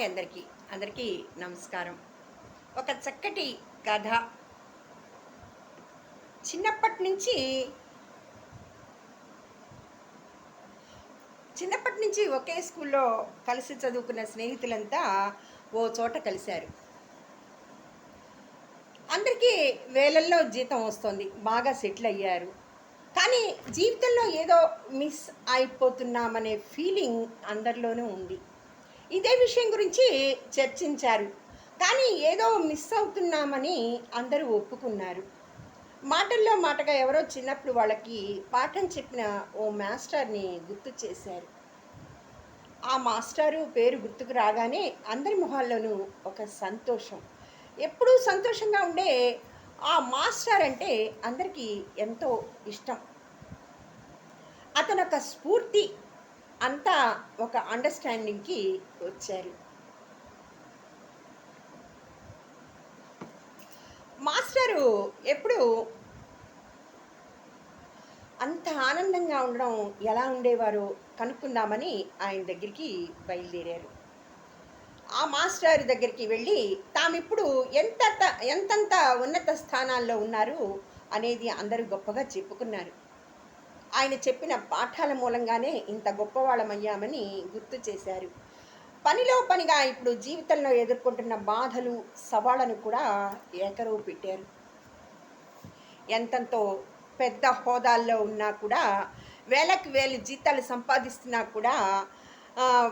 Hi అందరికీ. అందరికీ నమస్కారం. ఒక చక్కటి కథ. చిన్నప్పటి నుంచి చిన్నప్పటి నుంచి ఒకే స్కూల్లో కలిసి చదువుకున్న స్నేహితులంతా ఓ చోట కలిశారు. అందరికీ వేలల్లో జీతం వస్తుంది. బాగా సెటిల్ అయ్యారు. కానీ జీవితంలో ఏదో మిస్ అయిపోతున్నామనే ఫీలింగ్ అందరిలోనూ ఉంది. ఇదే విషయం గురించి చర్చించారు. కానీ ఏదో మిస్ అవుతున్నామని అందరూ ఒప్పుకున్నారు. మాటల్లో మాటగా ఎవరో చిన్నప్పుడు వాళ్ళకి పాఠం చెప్పిన ఓ మాస్టర్ని గుర్తు చేశారు. ఆ మాస్టారు పేరు గుర్తుకు రాగానే అందరి మొహాల్లోనూ ఒక సంతోషం. ఎప్పుడూ సంతోషంగా ఉండే ఆ మాస్టర్ అంటే అందరికీ ఎంతో ఇష్టం. అతను ఒక స్ఫూర్తి. అంతా ఒక అండర్స్టాండింగ్కి వచ్చారు. మాస్టరు ఎప్పుడు అంత ఆనందంగా ఉండడం ఎలా ఉండేవారో కనుక్కుందామని ఆయన దగ్గరికి బయలుదేరారు. ఆ మాస్టర్ దగ్గరికి వెళ్ళి తామిప్పుడు ఎంత ఎంతంత ఉన్నత స్థానాల్లో ఉన్నారు? అనేది అందరూ గొప్పగా చెప్పుకున్నారు. ఆయన చెప్పిన పాఠాల మూలంగానే ఇంత గొప్పవాళ్ళమయ్యామని గుర్తు చేశారు. పనిలో పనిగా ఇప్పుడు జీవితంలో ఎదుర్కొంటున్న బాధలు సవాళ్ళను కూడా ఏకరువు పెట్టారు. ఎంతంతో పెద్ద హోదాల్లో ఉన్నా కూడా వేలకు వేలు జీతాలు సంపాదిస్తున్నా కూడా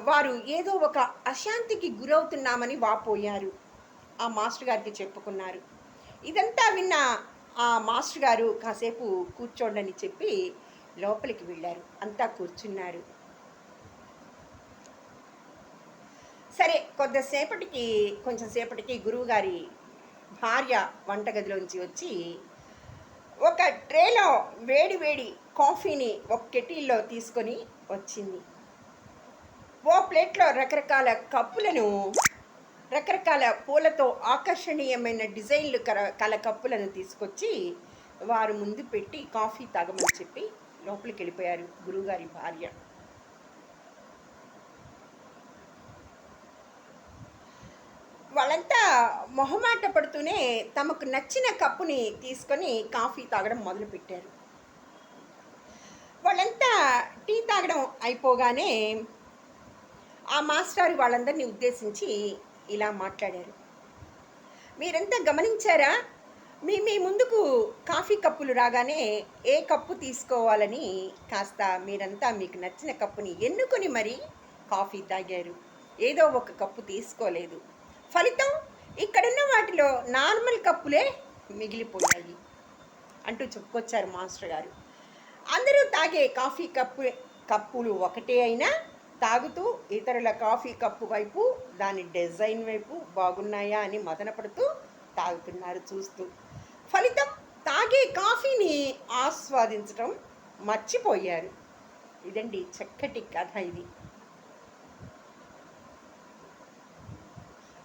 వారు ఏదో ఒక అశాంతికి గురవుతున్నామని వాపోయారు ఆ మాస్టర్ గారికి చెప్పుకున్నారు. ఇదంతా విన్న ఆ మాస్టర్ గారు కాసేపు కూర్చోండని చెప్పి లోపలికి వెళ్ళారు. అంతా కూర్చున్నారు. సరే కొద్దిసేపటికి కొంచెం సేపటికి గురువుగారి భార్య వంటగదిలోంచి వచ్చి ఒక ట్రేలో వేడి వేడి కాఫీని ఒక కెటిల్లో తీసుకొని వచ్చింది. ఓ ప్లేట్లో రకరకాల కప్పులను రకరకాల పూలతో ఆకర్షణీయమైన డిజైన్లు కల కప్పులను తీసుకొచ్చి వారు ముందు పెట్టి కాఫీ తాగమని చెప్పి లోపలికి వెళ్ళిపోయారు గురువుగారి భార్య. వాళ్ళంతా మొహమాట పడుతూనే తమకు నచ్చిన కప్పుని తీసుకొని కాఫీ తాగడం మొదలుపెట్టారు. వాళ్ళంతా టీ తాగడం అయిపోగానే ఆ మాస్టర్ వాళ్ళందరినీ ఉద్దేశించి ఇలా మాట్లాడారు. మీరంతా గమనించారా? మీ మీ ముందుకు కాఫీ కప్పులు రాగానే ఏ కప్పు తీసుకోవాలని కాస్త మీరంతా మీకు నచ్చిన కప్పుని ఎన్నుకొని మరీ కాఫీ తాగారు. ఏదో ఒక కప్పు తీసుకోలేదు. ఫలితం ఇక్కడున్న వాటిలో నార్మల్ కప్పులే మిగిలిపోయాయి అంటూ చెప్పుకొచ్చారు మాస్టర్ గారు. అందరూ తాగే కాఫీ కప్పు కప్పులు ఒకటే అయినా తాగుతూ ఇతరుల కాఫీ కప్పు వైపు దాని డిజైన్ వైపు బాగున్నాయా అని మదనపడుతూ తాగుతున్నారు చూస్తూ. ఫలితం తాగే కాఫీని ఆస్వాదించడం మర్చిపోయారు. ఇదండి చక్కటి కథ ఇది.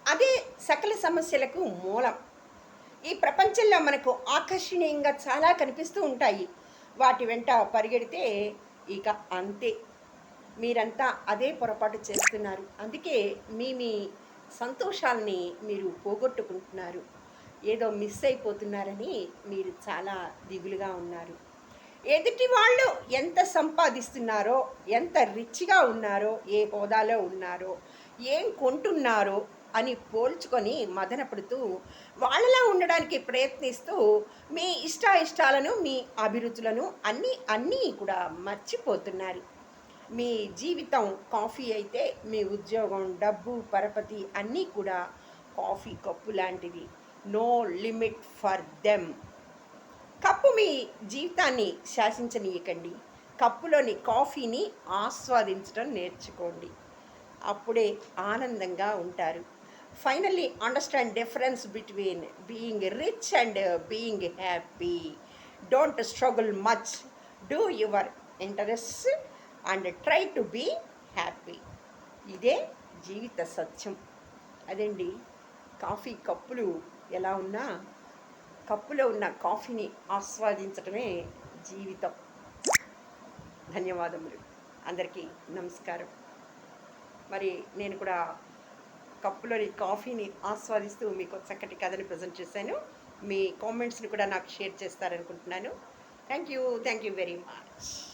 అదే సకల సమస్యలకు మూలం. ఈ ప్రపంచంలో మనకు ఆకర్షణీయంగా చాలా కనిపిస్తూ ఉంటాయి. వాటి వెంట పరిగెడితే ఇక అంతే. మీరంతా అదే పొరపాటు చేస్తున్నారు. అందుకే మీ మీ సంతోషాలని మీరు పోగొట్టుకుంటున్నారు. ఏదో మిస్ అయిపోతున్నారని మీరు చాలా దిగులుగా ఉన్నారు. ఎదుటి వాళ్ళు ఎంత సంపాదిస్తున్నారో ఎంత రిచ్గా ఉన్నారో ఏ హోదాలో ఉన్నారో ఏం కొంటున్నారో అని పోల్చుకొని మదనపడుతూ వాళ్ళలా ఉండడానికి ప్రయత్నిస్తూ మీ ఇష్ట ఇష్టాలను మీ అభిరుచులను అన్నీ అన్నీ కూడా మర్చిపోతున్నారు. మీ జీవితం కాఫీ అయితే మీ ఉద్యోగం డబ్బు పరపతి అన్నీ కూడా కాఫీ కప్పు లాంటివి. No limit for them. Cup మీ జీవితాన్ని శాసించనీయకండి. కప్పులోని కాఫీని ఆస్వాదించడం నేర్చుకోండి. అప్పుడే ఆనందంగా ఉంటారు. Finally understand difference between being rich and being happy. Don't struggle much. Do your interest and try to be happy. ఇదే జీవిత సత్యం. అదండి కాఫీ కప్పులు ఎలా ఉన్నా కప్పులో ఉన్న కాఫీని ఆస్వాదించడమే జీవితం. ధన్యవాదములు. అందరికీ నమస్కారం. మరి నేను కూడా కప్పులోని కాఫీని ఆస్వాదిస్తూ మీకు చక్కటి కథని ప్రజెంట్ చేశాను. మీ కామెంట్స్ని కూడా నాకు share చేస్తారనుకుంటున్నాను. Thank you. Thank you very much.